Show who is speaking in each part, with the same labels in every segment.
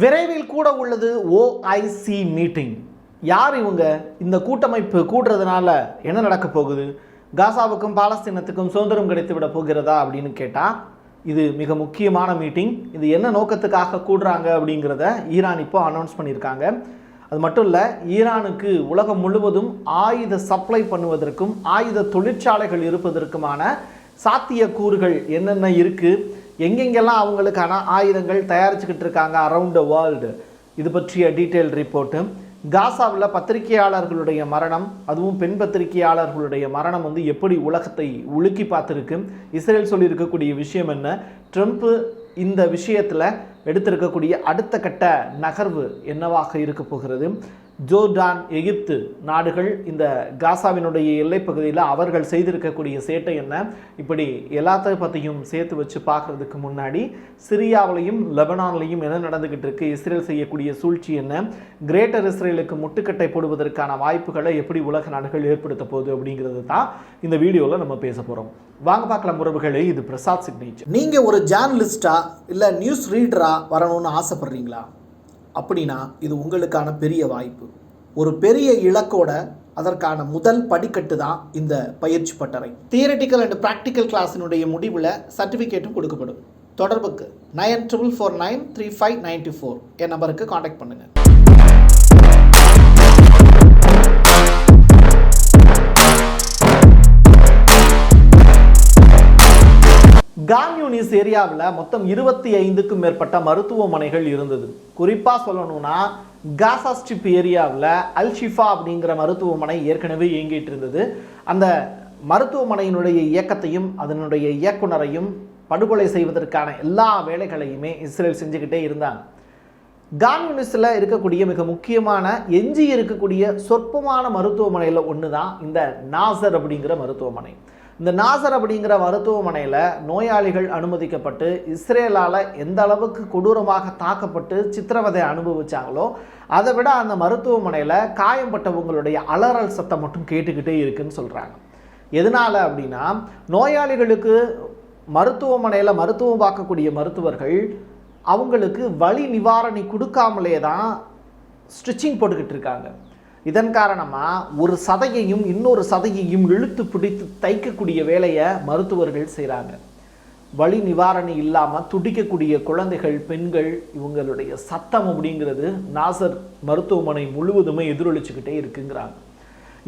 Speaker 1: விரைவில் கூட உள்ளது ஓஐசி மீட்டிங் யார் இவங்க? இந்த கூட்டமைப்பு கூடுறதுனால என்ன நடக்க போகுது? காசாவுக்கும் பாலஸ்தீனத்துக்கும் சுதந்திரம் கிடைத்து விட போகிறதா அப்படின்னு கேட்டால் இது மிக முக்கியமான மீட்டிங் இது என்ன நோக்கத்துக்காக கூடுறாங்க அப்படிங்கிறத ஈரான் இப்போ அனௌன்ஸ் பண்ணியிருக்காங்க. அது மட்டும் இல்லை ஈரானுக்கு உலகம் முழுவதும் ஆயுத சப்ளை பண்ணுவதற்கும் ஆயுத தொழிற்சாலைகள் இருப்பதற்குமான சாத்தியக்கூறுகள் என்னென்ன இருக்குது எங்கெங்கெல்லாம் அவங்களுக்கான ஆயுதங்கள் தயாரிச்சுக்கிட்டு இருக்காங்க அரவுண்ட் த வேர்ல்டு இது பற்றிய டீட்டெயில் ரிப்போர்ட்டு காசாவில் பத்திரிகையாளர்களுடைய மரணம் அதுவும் பெண் பத்திரிகையாளர்களுடைய மரணம் வந்து எப்படி உலகத்தை உலுக்கி பார்த்துருக்கு? இஸ்ரேல் சொல்லியிருக்கக்கூடிய விஷயம் என்ன? ட்ரம்ப்பு இந்த விஷயத்தில் எடுத்திருக்கக்கூடிய அடுத்த கட்ட நகர்வு என்னவாக இருக்க போகிறது? ஜோர்டான் எகிப்து நாடுகள் இந்த காசாவினுடைய எல்லைப் பகுதியில் அவர்கள் செய்திருக்கக்கூடிய சேட்டை என்ன? இப்படி எல்லாத்த பற்றியும் சேர்த்து வச்சு பார்க்குறதுக்கு முன்னாடி சிரியாவிலையும் லெபனான்லையும் என்ன நடந்துக்கிட்டு இருக்கு? இஸ்ரேல் செய்யக்கூடிய சூழ்ச்சி என்ன? கிரேட்டர் இஸ்ரேலுக்கு முட்டுக்கட்டை போடுவதற்கான வாய்ப்புகளை எப்படி உலக நாடுகள் ஏற்படுத்த போகுது அப்படிங்கிறது தான் இந்த வீடியோவில் நம்ம பேச போகிறோம் வாங்க பார்க்கலாம் உறவுகளே இது பிரசாத் சிக்னேச்சர்.
Speaker 2: நீங்கள் ஒரு ஜேர்னலிஸ்டாக இல்லை நியூஸ் ரீடராக வரணும்னு ஆசைப்படுறீங்களா? அப்படின்னா இது உங்களுக்கான பெரிய வாய்ப்பு. ஒரு பெரிய இலக்கோட அதற்கான முதல் படிக்கட்டு தான் இந்த பயிற்சி பட்டறை. தியரட்டிக்கல் அண்ட் ப்ராக்டிக்கல் கிளாஸினுடைய முடிவில் சர்டிஃபிகேட்டும் கொடுக்கப்படும். தொடர்புக்கு nine triple four nine three five ninety four என் நம்பருக்கு காண்டாக்ட் பண்ணுங்கள்
Speaker 1: கான்யூனிஸ் ஏரியாவில் மொத்தம் இருபத்தி ஐந்துக்கும் மேற்பட்ட மருத்துவமனைகள் இருந்தது. குறிப்பாக சொல்லணும்னா காசா ஸ்ட்ரிப் ஏரியாவில் அல்ஷிஃபா அப்படிங்கிற மருத்துவமனை ஏற்கனவே இயங்கிட்டு இருந்தது. அந்த மருத்துவமனையினுடைய இயக்கத்தையும் அதனுடைய இயக்குனரையும் படுகொலை செய்வதற்கான எல்லா வேலைகளையுமே இஸ்ரேல் செஞ்சுக்கிட்டே இருந்தாங்க. கான்யூனிஸில் இருக்கக்கூடிய மிக முக்கியமான எஞ்சி இருக்கக்கூடிய சொற்பமான மருத்துவமனையில் ஒன்று தான் இந்த நாசர் அப்படிங்கிற மருத்துவமனை. இந்த நாசர் அப்படிங்கிற மருத்துவமனையில் நோயாளிகள் அனுமதிக்கப்பட்டு இஸ்ரேலால் எந்த அளவுக்கு கொடூரமாக தாக்கப்பட்டு சித்திரவதை அனுபவிச்சாங்களோ அதை விட அந்த மருத்துவமனையில் காயம்பட்டவங்களுடைய அலறல் சத்தம் மட்டும் கேட்டுக்கிட்டே இருக்குன்னு சொல்கிறாங்க எதனால் அப்படின்னா நோயாளிகளுக்கு மருத்துவமனையில் மருத்துவம் பார்க்கக்கூடிய மருத்துவர்கள் அவங்களுக்கு வலி நிவாரணி கொடுக்காமலே தான் ஸ்டிச்சிங் போட்டுக்கிட்டு இருக்காங்க. இதன் காரணமாக ஒரு சதையையும் இன்னொரு சதையையும் இழுத்து பிடித்து தைக்கக்கூடிய வேலையை மருத்துவர்கள் செய்கிறாங்க வழி நிவாரணி இல்லாமல் துடிக்கக்கூடிய குழந்தைகள் பெண்கள் இவங்களுடைய சத்தம் அப்படிங்கிறது நாசர் மருத்துவமனை முழுவதுமே எதிரொலிச்சுக்கிட்டே இருக்குங்கிறாங்க.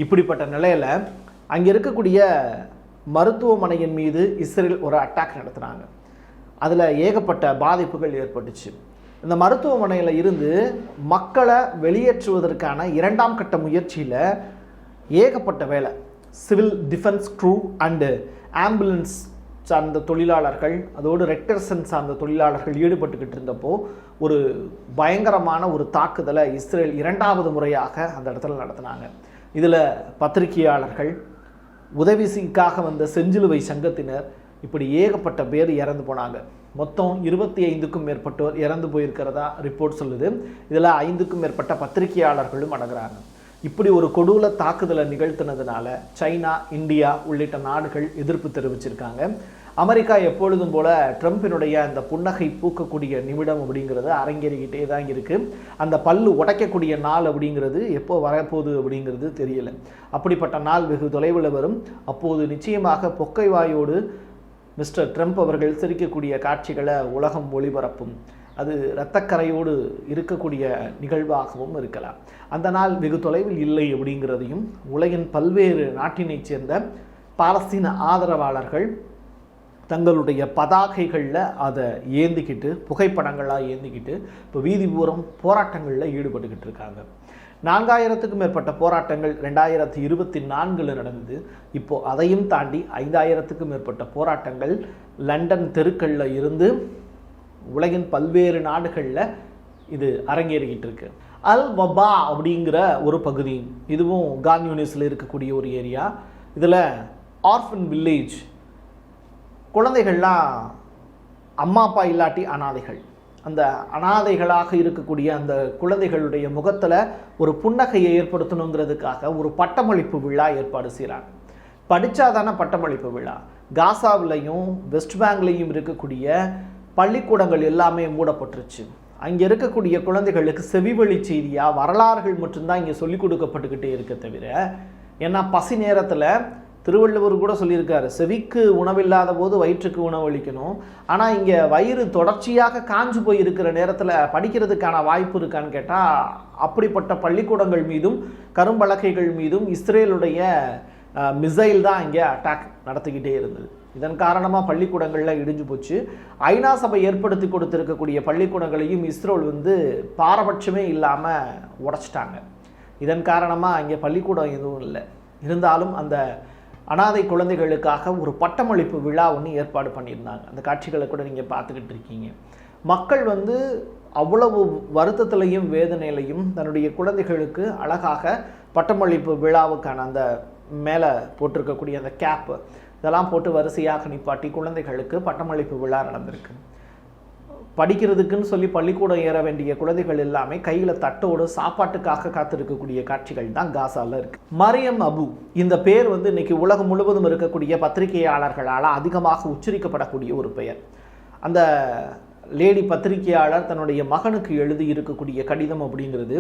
Speaker 1: இப்படிப்பட்ட நிலையில் அங்கே இருக்கக்கூடிய மருத்துவமனையின் மீது இஸ்ரேல் ஒரு அட்டாக் நடத்துகிறாங்க அதில் ஏகப்பட்ட பாதிப்புகள் ஏற்பட்டுச்சு. இந்த மருத்துவமனையில் இருந்து மக்களை வெளியேற்றுவதற்கான இரண்டாம் கட்ட முயற்சியில் ஏகப்பட்ட வேலை. Civil defence crew and ambulance சார்ந்த தொழிலாளர்கள் அதோடு ரெக்டர்சன் சார்ந்த தொழிலாளர்கள் ஈடுபட்டுக்கிட்டு இருந்தப்போ ஒரு பயங்கரமான ஒரு தாக்குதலை இஸ்ரேல் இரண்டாவது முறையாக அந்த இடத்துல நடத்தினாங்க. இதில் பத்திரிகையாளர்கள் உதவிக்காக வந்த செஞ்சிலுவை சங்கத்தினர் இப்படி ஏகப்பட்ட பேர் இறந்து போனாங்க. மொத்தம் இருபத்தி ஐந்துக்கும் மேற்பட்டோர் இறந்து போயிருக்கிறதா ரிப்போர்ட் சொல்லுது. இதில் ஐந்துக்கும் மேற்பட்ட பத்திரிகையாளர்களும் அடங்குறாங்க. இப்படி ஒரு கொடூர தாக்குதலை நிகழ்த்தினதுனால சைனா இந்தியா உள்ளிட்ட நாடுகள் எதிர்ப்பு தெரிவிச்சிருக்காங்க. அமெரிக்கா எப்பொழுதும் போல ட்ரம்பினுடைய அந்த புன்னகை பூக்கக்கூடிய நிமிடம் அப்படிங்கிறது அரங்கேறிக்கிட்டே தான் இருக்குது அந்த பல்லு உடைக்கக்கூடிய நாள் அப்படிங்கிறது எப்போ வரப்போகுது அப்படிங்கிறது தெரியல. அப்படிப்பட்ட நாள் வெகு தொலைவில் வரும். அப்போது நிச்சயமாக பொக்கை வாயோடு மிஸ்டர் ட்ரம்ப் அவர்கள் சிரிக்கக்கூடிய காட்சிகளை உலகம் ஒளிபரப்பும். அது இரத்தக்கரையோடு இருக்கக்கூடிய நிகழ்வாகவும் இருக்கலாம். அந்த நாள் வெகு தொலைவில் இல்லை அப்படிங்கிறதையும் உலகின் பல்வேறு நாட்டினைச் சேர்ந்த பாலஸ்தீன ஆதரவாளர்கள் தங்களுடைய பதாகைகளில் அதை ஏந்திக்கிட்டு புகைப்படங்களாக ஏந்திக்கிட்டு இப்போ வீதி பூரம் போராட்டங்களில் ஈடுபட்டுக்கிட்டு இருக்காங்க. நான்காயிரத்துக்கும் மேற்பட்ட போராட்டங்கள் ரெண்டாயிரத்தி இருபத்தி நான்கில் நடந்தது. இப்போது அதையும் தாண்டி ஐந்தாயிரத்துக்கும் மேற்பட்ட போராட்டங்கள் லண்டன் தெருக்களில் இருந்து உலகின் பல்வேறு நாடுகளில் இது அரங்கேறிக்கிட்டு இருக்கு அல் வபா அப்படிங்கிற ஒரு பகுதி இதுவும் கான் யூனிஸில் இருக்கக்கூடிய ஒரு ஏரியா. இதில் ஆர்ஃபன் வில்லேஜ் குழந்தைகள்லாம் அம்மா அப்பா இல்லாட்டி அனாதைகள். அந்த அனாதைகளாக இருக்கக்கூடிய அந்த குழந்தைகளுடைய முகத்தில் ஒரு புன்னகையை ஏற்படுத்தணுங்கிறதுக்காக ஒரு பட்டமளிப்பு விழா ஏற்பாடு செய்கிறாங்க படித்தாதானே பட்டமளிப்பு விழா. காசாவிலையும் வெஸ்ட் பேங்க்லேயும் இருக்கக்கூடிய பள்ளிக்கூடங்கள் எல்லாமே மூடப்பட்டுருச்சு. அங்கே இருக்கக்கூடிய குழந்தைகளுக்கு செவிவழி செய்தியாக வரலாறுகள் மட்டும்தான் இங்கே சொல்லிக் கொடுக்கப்பட்டுக்கிட்டே இருக்க தவிர ஏன்னா பசி நேரத்தில் திருவள்ளுவர் கூட சொல்லியிருக்காரு செவிக்கு உணவில்லாத போது வயிற்றுக்கு உணவளிக்கணும் ஆனால் இங்கே வயிறு தொடர்ச்சியாக காஞ்சு போய் இருக்கிற நேரத்தில் படிக்கிறதுக்கான வாய்ப்பு இருக்கான்னு கேட்டால் அப்படிப்பட்ட பள்ளிக்கூடங்கள் மீதும் கரும்பலகைகள் மீதும் இஸ்ரேலுடைய மிசைல் தான் இங்கே அட்டாக் நடத்திக்கிட்டே இருந்தது. இதன் காரணமாக பள்ளிக்கூடங்களில் இடிஞ்சு போச்சு. ஐநா சபை ஏற்படுத்தி கொடுத்துருக்கக்கூடிய பள்ளிக்கூடங்களையும் இஸ்ரோல் வந்து பாரபட்சமே இல்லாமல் உடைச்சிட்டாங்க. இதன் காரணமாக இங்கே பள்ளிக்கூடம் எதுவும் இல்லை. இருந்தாலும் அந்த அனாதை குழந்தைகளுக்காக ஒரு பட்டமளிப்பு விழா ஒன்று ஏற்பாடு பண்ணியிருந்தாங்க. அந்த காட்சிகளை கூட நீங்கள் பார்த்துக்கிட்டு இருக்கீங்க. மக்கள் வந்து அவ்வளவு வருத்தத்திலையும் வேதனையிலையும் தன்னுடைய குழந்தைகளுக்கு அழகாக பட்டமளிப்பு விழாவுக்கான அந்த மேலே போட்டிருக்கக்கூடிய அந்த கேப்பு இதெல்லாம் போட்டு வரிசையாக நிப்பாட்டி குழந்தைகளுக்கு பட்டமளிப்பு விழா நடந்திருக்கு. படிக்கிறதுக்குன்னு சொல்லி பள்ளிக்கூடம் ஏற வேண்டிய குழந்தைகள் எல்லாமே கையில் தட்டோடு சாப்பாட்டுக்காக காத்திருக்கக்கூடிய காட்சிகள் தான் காசால இருக்கு. மரியம் அபு இந்த பேர் வந்து இன்னைக்கு உலகம் முழுவதும் இருக்கக்கூடிய பத்திரிகையாளர்களால் அதிகமாக உச்சரிக்கப்படக்கூடிய ஒரு பெயர். அந்த லேடி பத்திரிகையாளர் தன்னுடைய மகனுக்கு எழுதி இருக்கக்கூடிய கடிதம் அப்படிங்கிறது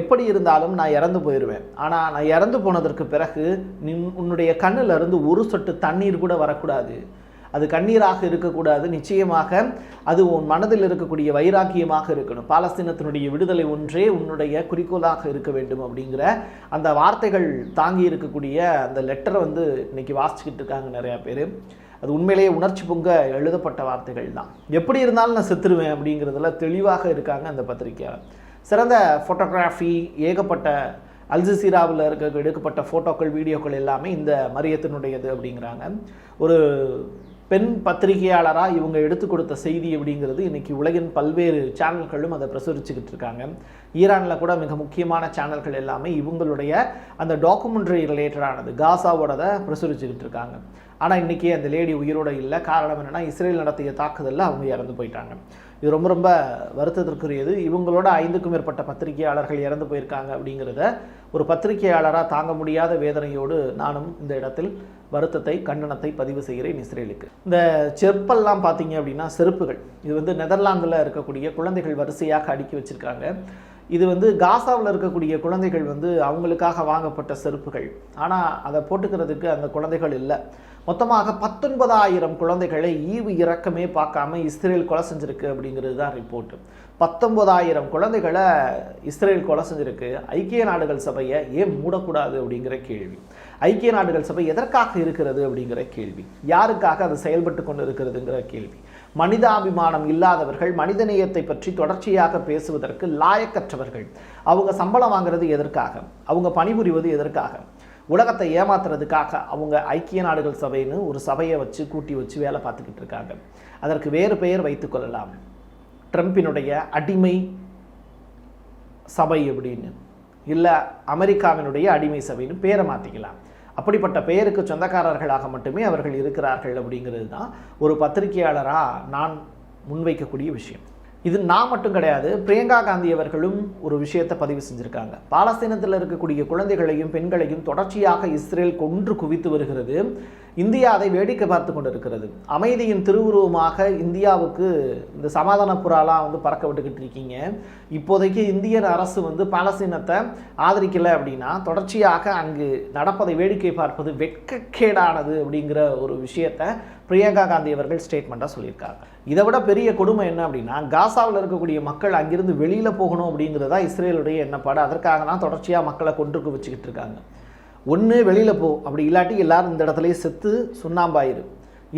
Speaker 1: எப்படி இருந்தாலும் நான் இறந்து போயிடுவேன் ஆனால் நான் இறந்து போனதற்கு பிறகு நின் உன்னுடைய கண்ணுல இருந்து ஒரு சொட்டு தண்ணீர் கூட வரக்கூடாது. அது கண்ணீராக இருக்கக்கூடாது நிச்சயமாக அது உன் மனதில் இருக்கக்கூடிய வைராக்கியமாக இருக்கணும். பாலஸ்தீனத்தினுடைய விடுதலை ஒன்றே உன்னுடைய குறிக்கோளாக இருக்க வேண்டும் அப்படிங்கிற அந்த வார்த்தைகள் தாங்கி இருக்கக்கூடிய அந்த லெட்டரை வந்து இன்னைக்கு வாசிச்சுக்கிட்டு இருக்காங்க நிறையா பேர். அது உண்மையிலேயே உணர்ச்சி பொங்க எழுதப்பட்ட வார்த்தைகள் தான். எப்படி இருந்தாலும் நான் செத்துருவேன் அப்படிங்கிறதுல தெளிவாக இருக்காங்க அந்த பத்திரிக்கையாளர் சிறந்த ஃபோட்டோகிராஃபி ஏகப்பட்ட அல்ஜசீராவில் இருக்க எடுக்கப்பட்ட ஃபோட்டோக்கள் வீடியோக்கள் எல்லாமே இந்த மரியத்தினுடையது அப்படிங்கிறாங்க. ஒரு பெண் பத்திரிகையாளராக இவங்க எடுத்து கொடுத்த செய்தி அப்படிங்கிறது இன்னைக்கு உலகின் பல்வேறு சேனல்களும் அதை பிரசுரிச்சுக்கிட்டு இருக்காங்க. ஈரானில் கூட மிக முக்கியமான சேனல்கள் எல்லாமே இவங்களுடைய அந்த டாக்குமெண்ட்ரி ரிலேட்டடானது காசாவோடதை பிரசுரிச்சுக்கிட்டு இருக்காங்க. ஆனால் இன்றைக்கி அந்த லேடி உயிரோடு இல்லை. காரணம் என்னென்னா இஸ்ரேல் நடத்திய தாக்குதலில் அவங்க இறந்து போயிட்டாங்க. இது ரொம்ப ரொம்ப வருத்தத்திற்குரியது. இவங்களோட ஐந்துக்கும் மேற்பட்ட பத்திரிகையாளர்கள் இறந்து போயிருக்காங்க அப்படிங்கிறத ஒரு பத்திரிகையாளராக தாங்க முடியாத வேதனையோடு நானும் இந்த இடத்தில் வருத்தத்தை கண்டனத்தை பதிவு செய்கிறேன் இஸ்ரேலுக்கு. இந்த செருப்பெல்லாம் பார்த்தீங்க அப்படின்னா செருப்புகள். இது வந்து நெதர்லாந்தில் இருக்கக்கூடிய குழந்தைகள் வரிசையாக அடுக்கி வச்சுருக்காங்க. இது வந்து காசாவில் இருக்கக்கூடிய குழந்தைகள் வந்து அவங்களுக்காக வாங்கப்பட்ட செருப்புகள். ஆனால் அதை போட்டுக்கிறதுக்கு அந்த குழந்தைகள் இல்லை. மொத்தமாக பத்தொன்பதாயிரம் குழந்தைகளை ஈவு இறக்கமே பார்க்காம இஸ்ரேல் கொலை செஞ்சிருக்கு அப்படிங்கிறது தான் ரிப்போர்ட்டு பத்தொன்பதாயிரம் குழந்தைகளை இஸ்ரேல் கொலை செஞ்சிருக்கு. ஐக்கிய நாடுகள் சபையை ஏன் மூடக்கூடாது அப்படிங்கிற கேள்வி. ஐக்கிய நாடுகள் சபை எதற்காக இருக்கிறது அப்படிங்கிற கேள்வி. யாருக்காக அது செயல்பட்டு கொண்டு இருக்கிறதுங்கிற கேள்வி. மனிதாபிமானம் இல்லாதவர்கள் மனிதநேயத்தை பற்றி தொடர்ச்சியாக பேசுவதற்கு லாயக்கற்றவர்கள். அவங்க சம்பளம் வாங்குறது எதற்காக? அவங்க பணிபுரிவது எதற்காக? உலகத்தை ஏமாத்துறதுக்காக அவங்க ஐக்கிய நாடுகள் சபைன்னு ஒரு சபையை வச்சு கூட்டி வச்சு வேலை பார்த்துக்கிட்டு இருக்காங்க. அதற்கு வேறு பெயர் வைத்துக்கொள்ளலாம் ட்ரம்ப்பினுடைய ட்ரம்பினுடைய அடிமை சபை அப்படின்னு இல்லை அமெரிக்காவினுடைய அடிமை சபைன்னு பேரை மாற்றிக்கலாம் அப்படிப்பட்ட பெயருக்கு சொந்தக்காரர்களாக மட்டுமே அவர்கள் இருக்கிறார்கள் அப்படிங்கிறது தான் ஒரு பத்திரிகையாளராக நான் முன்வைக்கக்கூடிய விஷயம். இது நான் மட்டும் கிடையாது பிரியங்கா காந்தி அவர்களும் ஒரு விஷயத்தை பதிவு செஞ்சுருக்காங்க. பாலஸ்தீனத்தில் இருக்கக்கூடிய குழந்தைகளையும் பெண்களையும் தொடர்ச்சியாக இஸ்ரேல் கொன்று குவித்து வருகிறது. இந்தியா அதை வேடிக்கை பார்த்து கொண்டிருக்கிறது. அமைதியின் திருவுருவமாக இந்தியாவுக்கு இந்த சமாதான புறாலாம் வந்து பறக்க விட்டுக்கிட்டு இருக்கீங்க. இப்போதைக்கு இந்திய அரசு வந்து பாலஸ்தீனத்தை ஆதரிக்கலை அப்படின்னா தொடர்ச்சியாக அங்கு நடப்பதை வேடிக்கை பார்ப்பது வெட்கக்கேடானது அப்படிங்கிற ஒரு விஷயத்தை பிரியங்கா காந்தி அவர்கள் ஸ்டேட்மெண்ட்டாக சொல்லியிருக்காங்க. இதை விட பெரிய கொடுமை என்ன அப்படின்னா காசாவில் இருக்கக்கூடிய மக்கள் அங்கிருந்து வெளியில் போகணும் அப்படிங்கிறதா இஸ்ரேலுடைய எண்ணப்பாடு. அதற்காக தான் தொடர்ச்சியாக மக்களை கொன்று வச்சுக்கிட்டு இருக்காங்க. ஒன்று வெளியில் போ. அப்படி இல்லாட்டி எல்லோரும் இந்த இடத்துலையும் செத்து சுண்ணாம்பாயிரு.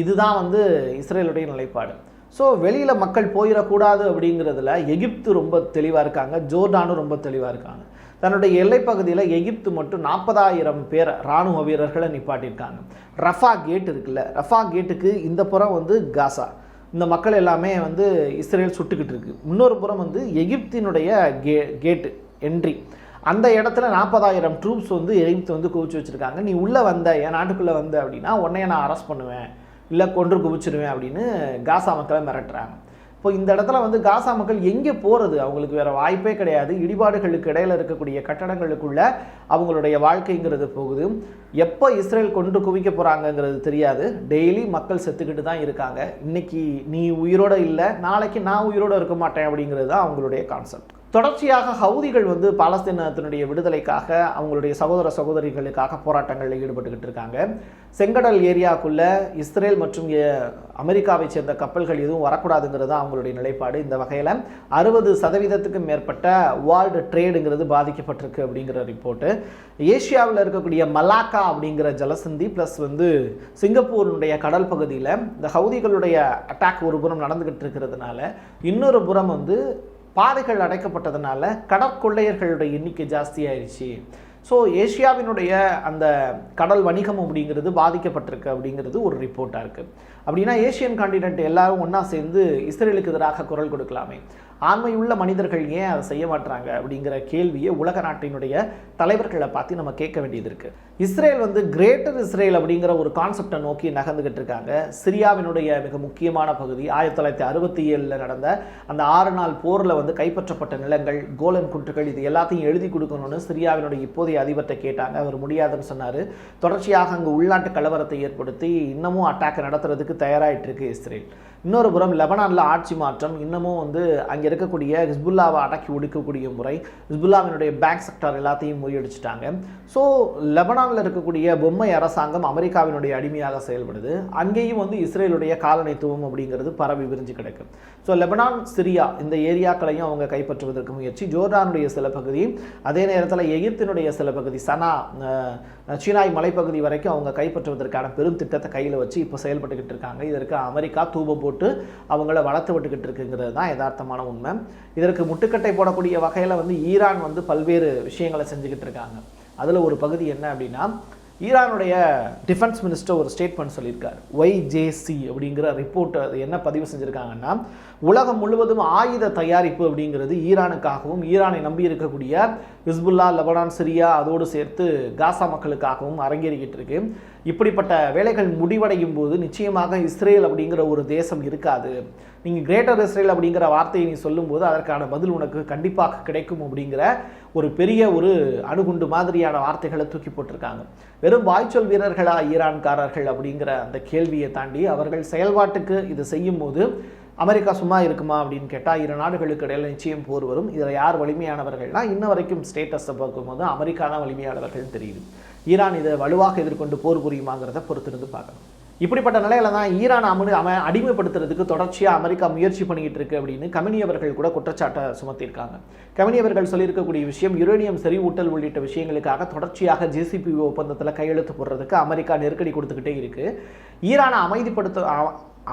Speaker 1: இதுதான் வந்து இஸ்ரேலுடைய நிலைப்பாடு. ஸோ வெளியில் மக்கள் போயிடக்கூடாது அப்படிங்கிறதுல எகிப்து ரொம்ப தெளிவாக இருக்காங்க ஜோர்டானும் ரொம்ப தெளிவாக இருக்காங்க. தன்னுடைய எல்லைப்பகுதியில் எகிப்து மட்டும் நாற்பதாயிரம் பேர் இராணுவ வீரர்களை நிப்பாட்டியிருக்காங்க. ரஃபா கேட் இருக்குல்ல ரஃபா கேட்டுக்கு இந்த புறம் வந்து காசா. இந்த மக்கள் எல்லாமே வந்து இஸ்ரேல் சுட்டுக்கிட்டு இருக்கு. இன்னொரு புறம் வந்து எகிப்தினுடைய கே கேட்டு என்ட்ரி. அந்த இடத்துல நாற்பதாயிரம் ட்ரூப்ஸ் வந்து எகிப்து வந்து குவிச்சு வச்சுருக்காங்க. நீ உள்ளே வந்த என் நாட்டுக்குள்ளே வந்த அப்படின்னா உன்னைய நான் அரெஸ்ட் பண்ணுவேன். இல்லை கொன்று குவிச்சிருவேன் அப்படின்னு காசா மக்களை மிரட்டுறாங்க. இப்போ இந்த இடத்துல வந்து காசா மக்கள் எங்கே போகிறது அவங்களுக்கு வேறு வாய்ப்பே கிடையாது. இடிபாடுகளுக்கு இடையில இருக்கக்கூடிய கட்டடங்களுக்குள்ள அவங்களுடைய வாழ்க்கைங்கிறது போகுது. எப்போ இஸ்ரேல் கொண்டு குவிக்க போகிறாங்கங்கிறது தெரியாது. டெய்லி மக்கள் செத்துக்கிட்டு தான் இருக்காங்க. இன்னைக்கு நீ உயிரோடு இல்லை நாளைக்கு நான் உயிரோட இருக்க மாட்டேன் அப்படிங்கிறது தான் அவங்களுடைய கான்செப்ட். தொடர்ச்சியாக ஹவுதிகள் வந்து பாலஸ்தீனத்தினுடைய விடுதலைக்காக அவங்களுடைய சகோதர சகோதரிகளுக்காக போராட்டங்களில் ஈடுபட்டுக்கிட்டு இருக்காங்க. செங்கடல் ஏரியாக்குள்ள இஸ்ரேல் மற்றும் அமெரிக்காவை சேர்ந்த கப்பல்கள் எதுவும் வரக்கூடாதுங்கிறது தான் அவங்களுடைய நிலைப்பாடு இந்த வகையில். அறுபது சதவீதத்துக்கும் மேற்பட்ட வேர்ல்டு ட்ரேடுங்கிறது பாதிக்கப்பட்டிருக்கு அப்படிங்கிற ரிப்போர்ட்டு ஏஷியாவில் இருக்கக்கூடிய மலாக்கா அப்படிங்கிற ஜலசந்தி ப்ளஸ் வந்து சிங்கப்பூரினுடைய கடல் பகுதியில் இந்த ஹவுதிகளுடைய அட்டாக் ஒரு புறம் நடந்துகிட்டு இருக்கிறதுனால இன்னொரு புறம் வந்து பாதைகள் அடைக்கப்பட்டதுனால கடற்கொள்ளையர்களுடைய எண்ணிக்கை ஜாஸ்தியாயிருச்சு. ஸோ ஏஷியாவினுடைய அந்த கடல் வணிகம் அப்படிங்கிறது பாதிக்கப்பட்டிருக்கு அப்படிங்கிறது ஒரு ரிப்போர்ட்டாக இருக்குது அப்படின்னா ஏஷியன் காண்டினென்ட் எல்லாரும் ஒன்றா சேர்ந்து இஸ்ரேலுக்கு எதிராக குரல் கொடுக்கலாமே. ஆண்மையுள்ள மனிதர்கள் ஏன் அதை செய்ய மாட்டாங்க அப்படிங்கிற கேள்வியை உலக நாட்டினுடைய தலைவர்களை பார்த்து நம்ம கேட்க வேண்டியது இருக்குது இஸ்ரேல் வந்து கிரேட்டர் இஸ்ரேல் அப்படிங்கிற ஒரு கான்செப்டை நோக்கி நகர்ந்துகிட்டு இருக்காங்க. சிரியாவினுடைய மிக முக்கியமான பகுதி ஆயிரத்தி தொள்ளாயிரத்தி அறுபத்தி ஏழில் நடந்த அந்த ஆறு நாள் போரில் வந்து கைப்பற்றப்பட்ட நிலங்கள் கோலன் குன்றுகள் இது எல்லாத்தையும் எழுதி கொடுக்கணும்னு சிரியாவினுடைய இப்போதைய அதிபர்கிட்ட கேட்டாங்க. அவர் முடியாதுன்னு சொன்னார். தொடர்ச்சியாக அங்கே உள்நாட்டு கலவரத்தை ஏற்படுத்தி இன்னமும் அட்டாக் நடத்துறதுக்கு தயாராகிட்டு இருக்கு இஸ்ரேல். இன்னொரு புறம் லெபனானில் ஆட்சி மாற்றம் இன்னமும் வந்து அங்கே இருக்கக்கூடிய ஹிஸ்புல்லாவை அடக்கி ஒடுக்கக்கூடிய முறை ஹிஸ்புல்லாவினுடைய பேங்க் செக்டார் எல்லாத்தையும் முறியடிச்சிட்டாங்க. ஸோ லெபனானில் இருக்கக்கூடிய பொம்மை அரசாங்கம் அமெரிக்காவினுடைய அடிமையாக செயல்படுது. அங்கேயும் வந்து இஸ்ரேலுடைய காலனித்துவம் அப்படிங்கிறது பரவி விரிஞ்சு கிடக்கு. ஸோ லெபனான் சிரியா இந்த ஏரியாக்களையும் அவங்க கைப்பற்றுவதற்கு முயற்சி. ஜோர்டானுடைய சில பகுதி அதே நேரத்தில் எகிப்தினுடைய சில பகுதி சனா சீனாய் மலைப்பகுதி வரைக்கும் அவங்க கைப்பற்றுவதற்கான பெரும் திட்டத்தை கையில் வச்சு இப்போ செயல்பட்டுக்கிட்டு இருக்காங்க. இதற்கு அமெரிக்கா தூப போட்டு அவங்கள வளர்த்து விட்டுக்கிட்டு இருக்குங்கிறது தான் யதார்த்தமான உண்மை. இதற்கு முட்டுக்கட்டை போடக்கூடிய வகையில் வந்து ஈரான் வந்து பல்வேறு விஷயங்களை செஞ்சுக்கிட்டு இருக்காங்க. அதில் ஒரு பகுதி என்ன அப்படின்னா ஈரானுடைய டிஃபென்ஸ் மினிஸ்டர் ஒரு ஸ்டேட்மெண்ட் சொல்லியிருக்கார். ஒய்ஜேசி அப்படிங்கிற ரிப்போர்ட் அது என்ன பதிவு செஞ்சுருக்காங்கன்னா உலகம் முழுவதும் ஆயுத தயாரிப்பு அப்படிங்கிறது ஈரானுக்காகவும் ஈரானை நம்பி இருக்கக்கூடிய ஹிஸ்புல்லா லெபனான் சிரியா அதோடு சேர்த்து காசா மக்களுக்காகவும் அரங்கேறிக்கிட்டு இருக்கு. இப்படிப்பட்ட வேலைகள் முடிவடையும் போது நிச்சயமாக இஸ்ரேல் அப்படிங்கிற ஒரு தேசம் இருக்காது. நீங்கள் கிரேட்டர் இஸ்ரேல் அப்படிங்கிற வார்த்தையை நீ சொல்லும்போது அதற்கான பதில் உனக்கு கண்டிப்பாக கிடைக்கும் அப்படிங்கிற ஒரு பெரிய ஒரு அணுகுண்டு மாதிரியான வார்த்தைகளை தூக்கி போட்டிருக்காங்க. வெறும் வாய்ச்சொல் வீரர்களா ஈரான்காரர்கள் அப்படிங்கிற அந்த கேள்வியை தாண்டி அவர்கள் செயல்பாட்டுக்கு இது செய்யும்போது அமெரிக்கா சும்மா இருக்குமா அப்படின்னு கேட்டால் இரு நாடுகளுக்கு இடையில் நிச்சயம் போர் வரும். இதில் யார் வலிமையானவர்கள்னால் இன்ன வரைக்கும் ஸ்டேட்டஸை பார்க்கும்போது அமெரிக்கா தான் வலிமையானவர்கள் தெரியுது. ஈரான் இதை வலுவாக எதிர்கொண்டு போர் புரியுமாங்கிறத பொறுத்திருந்து பார்க்கணும். இப்படிப்பட்ட நிலையில தான் ஈரான் அமனு அவன் அடிமைப்படுத்துறதுக்கு தொடர்ச்சியாக அமெரிக்கா முயற்சி பண்ணிக்கிட்டு இருக்கு அப்படின்னு கமினி அவர்கள் கூட குற்றச்சாட்டை சுமத்தியிருக்காங்க. கமினியவர்கள் சொல்லியிருக்கக்கூடிய விஷயம் யுரேனியம் செறிவூட்டல் உள்ளிட்ட விஷயங்களுக்காக தொடர்ச்சியாக ஜேசிபி ஒப்பந்தத்தில் கையெழுத்து போடுறதுக்கு அமெரிக்கா நெருக்கடி கொடுத்துக்கிட்டே இருக்கு. ஈரானை அமைதிப்படுத்த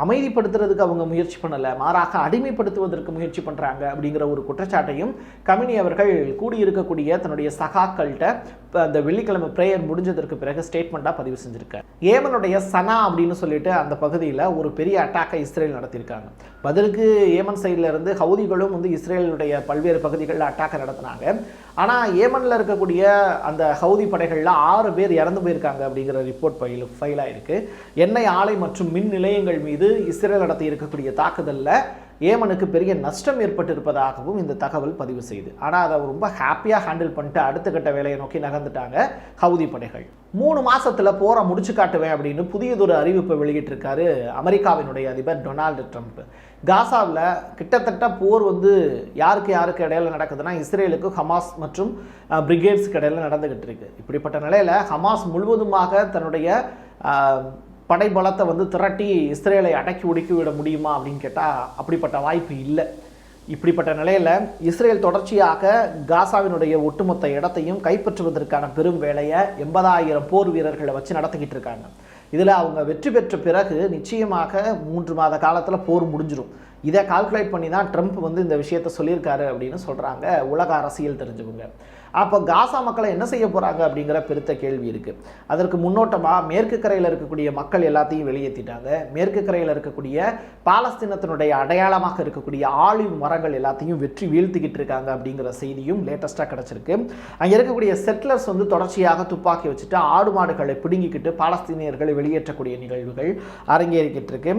Speaker 1: அமைதிப்படுத்துறதுக்கு அவங்க முயற்சி பண்ணலை மாறாக அடிமைப்படுத்துவதற்கு முயற்சி பண்ணுறாங்க அப்படிங்கிற ஒரு குற்றச்சாட்டையும் கமினி அவர்கள் கூடியிருக்கக்கூடிய தன்னுடைய சகாக்கள்கிட்ட அந்த வெள்ளிக்கிழமை ப்ரேயர் முடிஞ்சதற்கு பிறகு ஸ்டேட்மெண்ட்டாக பதிவு செஞ்சுருக்காரு. ஏமனுடைய சனா அப்படின்னு சொல்லிட்டு அந்த பகுதியில் ஒரு பெரிய அட்டாக்கை இஸ்ரேல் நடத்தியிருக்காங்க. பதிலுக்கு ஏமன் சைடில் இருந்து ஹவுதிகளும் வந்து இஸ்ரேலுடைய பல்வேறு பகுதிகளில் அட்டாக்கை நடத்தினாங்க. ஆனால் ஏமனில் இருக்கக்கூடிய அந்த ஹவுதி படைகளில் ஆறு பேர் இறந்து போயிருக்காங்க அப்படிங்கிற ரிப்போர்ட் ஃபைல் ஃபைலாக இருக்குது எண்ணெய் ஆலை மற்றும் மின் நிலையங்கள் மீது இஸ்ரேல் நடத்தி இருக்கக்கூடிய தாக்குதலில் ஏமனுக்கு பெரிய நஷ்டம் ஏற்பட்டிருப்பதாகவும் இந்த தகவல் பதிவு செய்து ஆனால் அதை ரொம்ப ஹாப்பியாக ஹேண்டில் பண்ணிட்டு அடுத்த கட்ட வேலையை நோக்கி நகர்ந்துட்டாங்க ஹவுதி படைகள். மூணு மாசத்துல போரை முடிச்சு காட்டுவேன் அப்படின்னு புதியதொரு அறிவிப்பை வெளியிட்டிருக்காரு அமெரிக்காவினுடைய அதிபர் டொனால்டு ட்ரம்ப். காசாவில் கிட்டத்தட்ட போர் வந்து யாருக்கு யாருக்கு இடையில நடக்குதுன்னா இஸ்ரேலுக்கு ஹமாஸ் மற்றும் பிரிகேட்ஸ்க்கு இடையில நடந்துகிட்டு இருக்கு. இப்படிப்பட்ட நிலையில ஹமாஸ் முழுவதுமாக தன்னுடைய படைபலத்தை வந்து திரட்டி இஸ்ரேலை அடக்கி ஒடுக்கி விட முடியுமா அப்படின்னு கேட்டால் அப்படிப்பட்ட வாய்ப்பு இல்லை. இப்படிப்பட்ட நிலையில் இஸ்ரேல் தொடர்ச்சியாக காசாவினுடைய ஒட்டுமொத்த இடத்தையும் கைப்பற்றுவதற்கான பெரும் வேலையை எண்பதாயிரம் போர் வீரர்களை வச்சு நடத்திக்கிட்டு இருக்காங்க. இதில் அவங்க வெற்றி பெற்ற பிறகு நிச்சயமாக மூன்று மாத காலத்தில் போர் முடிஞ்சிடும் இதை கால்குலேட் பண்ணி தான் ட்ரம்ப் வந்து இந்த விஷயத்த சொல்லியிருக்காரு அப்படின்னு சொல்கிறாங்க உலக அரசியல் தெரிஞ்சவங்க. அப்போ காசா மக்களை என்ன செய்ய போகிறாங்க அப்படிங்கிற பெருத்த கேள்வி இருக்குது அதற்கு முன்னோட்டமாக மேற்கு கரையில் இருக்கக்கூடிய மக்கள் எல்லாத்தையும் வெளியேற்றிட்டாங்க மேற்கு கரையில் இருக்கக்கூடிய பாலஸ்தீனத்தினுடைய அடையாளமாக இருக்கக்கூடிய ஆலிவ் மரங்கள் எல்லாத்தையும் வெற்றி வீழ்த்திக்கிட்டு இருக்காங்க அப்படிங்கிற செய்தியும் லேட்டஸ்ட்டாக கிடச்சிருக்கு. அங்கே இருக்கக்கூடிய செட்டிலர்ஸ் வந்து தொடர்ச்சியாக துப்பாக்கி வச்சுட்டு ஆடு மாடுகளை பிடுங்கிக்கிட்டு பாலஸ்தீனியர்களை வெளியேற்றக்கூடிய நிகழ்வுகள் அரங்கேறிக்கிட்டு இருக்கு.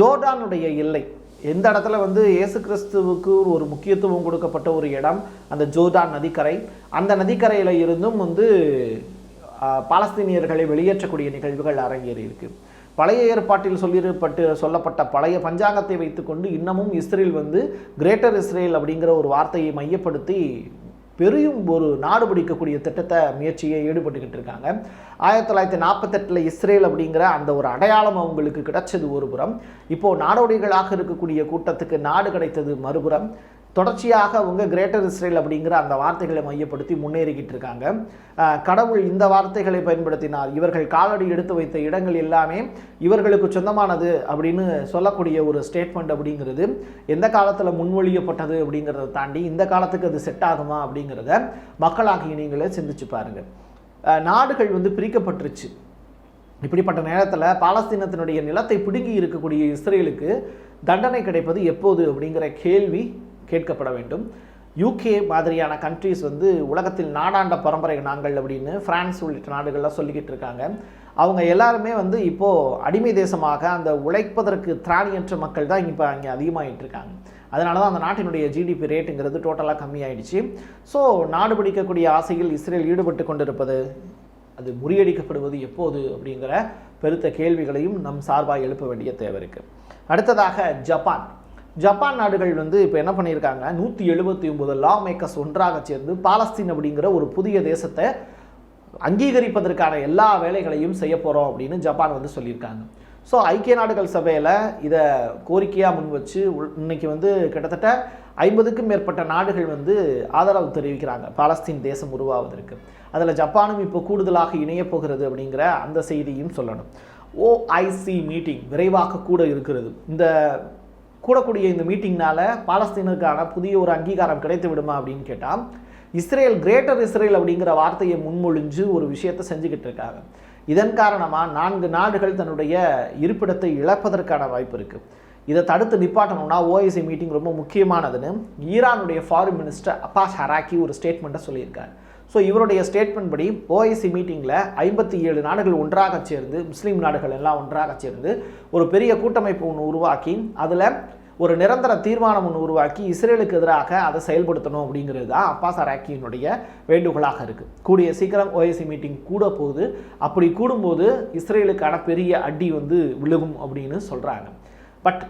Speaker 1: ஜோர்டானுடைய எல்லை எந்த இடத்துல வந்து இயேசு கிறிஸ்துவுக்கு ஒரு முக்கியத்துவம் கொடுக்கப்பட்ட ஒரு இடம் அந்த ஜோர்டான் நதிக்கரை அந்த நதிக்கரையில் இருந்தும் வந்து பாலஸ்தீனியர்களை வெளியேற்றக்கூடிய நிகழ்வுகள் அரங்கேறியிருக்கு பழைய ஏற்பாட்டில் சொல்லியிருப்பட்டு சொல்லப்பட்ட பழைய பஞ்சாங்கத்தை வைத்துக்கொண்டு இன்னமும் இஸ்ரேல் வந்து கிரேட்டர் இஸ்ரேல் அப்படிங்கிற ஒரு வார்த்தையை மையப்படுத்தி பெரியும் ஒரு நாடு பிடிக்கக்கூடிய திட்டத்தை முயற்சியை ஈடுபட்டுக்கிட்டு இருக்காங்க. ஆயிரத்தி தொள்ளாயிரத்தி நாற்பத்தெட்டில் இஸ்ரேல் அப்படிங்கிற அந்த ஒரு அடையாளம் அவங்களுக்கு கிடைச்சது ஒரு புறம். இப்போ நாடோடிகளாக இருக்கக்கூடிய கூட்டத்துக்கு நாடு கிடைத்தது மறுபுறம். தொடர்ச்சியாக அவங்க கிரேட்டர் இஸ்ரேல் அப்படிங்கிற அந்த வார்த்தைகளை மையப்படுத்தி முன்னேறிக்கிட்டு இருக்காங்க. கடவுள் இந்த வார்த்தைகளை பயன்படுத்தினார். இவர்கள் காலடி எடுத்து வைத்த இடங்கள் எல்லாமே இவர்களுக்கு சொந்தமானது அப்படின்னு சொல்லக்கூடிய ஒரு ஸ்டேட்மெண்ட் அப்படிங்கிறது எந்த காலத்தில் முன்மொழியப்பட்டது அப்படிங்கிறத தாண்டி இந்த காலத்துக்கு அது செட் ஆகுமா அப்படிங்கிறத மக்களாகிய நீங்களே சிந்திச்சு பாருங்க. நாடுகள் வந்து பிரிக்கப்பட்டுருச்சு. இப்படிப்பட்ட நேரத்தில் பாலஸ்தீனத்தினுடைய நிலத்தை பிடுங்கி இருக்கக்கூடிய இஸ்ரேலுக்கு தண்டனை கிடைப்பது எப்போது அப்படிங்கிற கேள்வி கேட்கப்பட வேண்டும். யூகே மாதிரியான கண்ட்ரீஸ் வந்து உலகத்தில் நாடாண்ட பரம்பரை நாங்கள் அப்படின்னு பிரான்ஸ் உள்ளிட்ட நாடுகள்லாம் சொல்லிக்கிட்டு இருக்காங்க. அவங்க எல்லாருமே வந்து இப்போது அடிமை தேசமாக அந்த உழைப்பதற்கு திராணியற்ற மக்கள் தான் இப்போ அங்கே அதிகமாகிட்டு இருக்காங்க. அதனால தான் அந்த நாட்டினுடைய ஜிடிபி ரேட்டுங்கிறது டோட்டலாக கம்மியாயிடுச்சு. ஸோ நாடு பிடிக்கக்கூடிய ஆசையில் இஸ்ரேல் ஈடுபட்டு கொண்டிருப்பது அது முறியடிக்கப்படுவது எப்போது அப்படிங்கிற பெருத்த கேள்விகளையும் நம் சார்பாக எழுப்ப வேண்டிய தேவை இருக்குது அடுத்ததாக ஜப்பான். ஜப்பான் நாடுகள் வந்து இப்போ என்ன பண்ணியிருக்காங்க? நூற்றி எழுபத்தி ஒம்பது லா மேக்கர்ஸ் ஒன்றாக சேர்ந்து பாலஸ்தீன் அப்படிங்கிற ஒரு புதிய தேசத்தை அங்கீகரிப்பதற்கான எல்லா வேலைகளையும் செய்ய போகிறோம் அப்படின்னு ஜப்பான் வந்து சொல்லியிருக்காங்க. ஸோ ஐக்கிய நாடுகள் சபையில் இதை கோரிக்கையாக முன் வச்சு இன்னைக்கு வந்து கிட்டத்தட்ட ஐம்பதுக்கும் மேற்பட்ட நாடுகள் வந்து ஆதரவு தெரிவிக்கிறாங்க பாலஸ்தீன் தேசம் உருவாவதற்கு. அதில் ஜப்பானும் இப்போ கூடுதலாக இணையப் போகிறது அப்படிங்கிற அந்த செய்தியும் சொல்லணும். ஓஐசி மீட்டிங் விரைவாக கூட இருக்கிறது. இந்த கூடக்கூடிய இந்த மீட்டிங்னால பாலஸ்தீனுக்கான புதிய ஒரு அங்கீகாரம் கிடைத்து விடுமா அப்படின்னு கேட்டால் இஸ்ரேல் கிரேட்டர் இஸ்ரேல் அப்படிங்கிற வார்த்தையை முன்மொழிஞ்சு ஒரு விஷயத்தை செஞ்சுக்கிட்டு இருக்காங்க. இதன் காரணமாக நான்கு நாடுகள் தன்னுடைய இருப்பிடத்தை இழப்பதற்கான வாய்ப்பு இருக்குது இதை தடுத்து நிப்பாட்டணும்னா ஓஎஸ்ஐ மீட்டிங் ரொம்ப முக்கியமானதுன்னு ஈரானுடைய ஃபாரின் மினிஸ்டர் அப்பாஸ் ஹராக்கி ஒரு ஸ்டேட்மெண்ட்டை சொல்லியிருக்காரு. ஸோ இவருடைய ஸ்டேட்மெண்ட் படி ஓஐசி மீட்டிங்கில் ஐம்பத்தி ஏழு நாடுகள் ஒன்றாக சேர்ந்து முஸ்லீம் நாடுகள் எல்லாம் ஒன்றாக சேர்ந்து ஒரு பெரிய கூட்டமைப்பு ஒன்று உருவாக்கி அதில் ஒரு நிரந்தர தீர்மானம் ஒன்று உருவாக்கி இஸ்ரேலுக்கு எதிராக அதை செயல்படுத்தணும் அப்படிங்கிறது தான் அப்பாஸ் அராக்கியினுடைய வேண்டுகோளாக இருக்குது கூடிய சீக்கிரம் ஓஎஸ்சி மீட்டிங் கூட போகுது. அப்படி கூடும்போது இஸ்ரேலுக்கான பெரிய அடி வந்து விழுகும் அப்படின்னு சொல்கிறாங்க பட்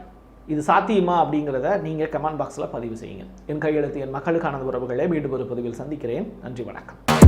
Speaker 1: இது சாத்தியமா அப்படிங்கிறத நீங்கள் கமெண்ட் பாக்ஸில் பதிவு செய்யுங்க. என் கையெழுத்து என் மக்களுக்கான உறவுகளை மீண்டும் ஒரு பதிவில் சந்திக்கிறேன். நன்றி வணக்கம்.